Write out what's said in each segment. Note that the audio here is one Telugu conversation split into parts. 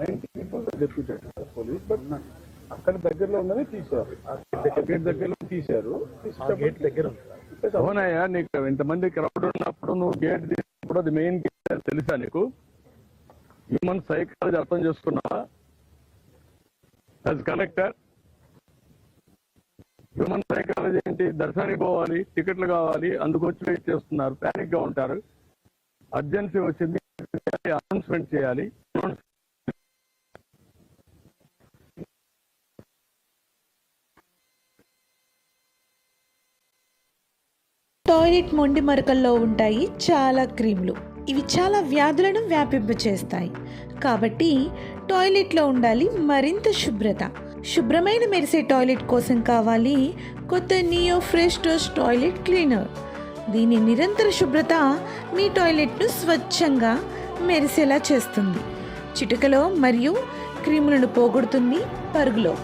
Ninety people deputed police but అక్కడ దగ్గరలో ఉందని తీశారు గేట్ దగ్గరలో తీశారు గేట్ దగ్గర అవునయ్యా నీకు ఇంతమంది క్రౌడ్ ఉన్నప్పుడు నువ్వు గేట్ తీసినప్పుడు అది మెయిన్ గేట్ తెలుసా నీకు? హ్యూమన్ సైకాలజీ అర్థం చేసుకున్నావా? యాజ్ కలెక్టర్ హ్యూమన్ సైకాలజీ ఏంటి? దర్శనానికి పోవాలి టికెట్లు కావాలి అందుకు వచ్చి వెయిట్ చేస్తున్నారు ప్యానిక్గా ఉంటారు. అర్జెన్సీ వచ్చింది అనౌన్స్మెంట్ చేయాలి. టాయిలెట్ మొండి మరకల్లో ఉంటాయి చాలా క్రీములు. ఇవి చాలా వ్యాధులను వ్యాపింపచేస్తాయి. కాబట్టి టాయిలెట్లో ఉండాలి మరింత శుభ్రత. శుభ్రమైన మెరిసే టాయిలెట్ కోసం కావాలి కొత్త నియో ఫ్రెష్ టోస్ టాయిలెట్ క్లీనర్. దీని నిరంతర శుభ్రత మీ టాయిలెట్ను స్వచ్ఛంగా మెరిసేలా చేస్తుంది. చిటికలో మరియు క్రీములను పోగొడుతుంది పరుగులో.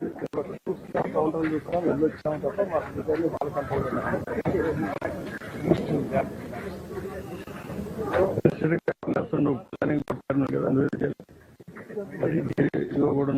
కౌంటర్ చూసుకున్నాం వెళ్ళొచ్చాం తప్ప మా ఫ్యూచర్ని వాళ్ళు కంట్రోల్ చేయాలి ప్లానింగ్ పట్టారు కదా అందులో కూడా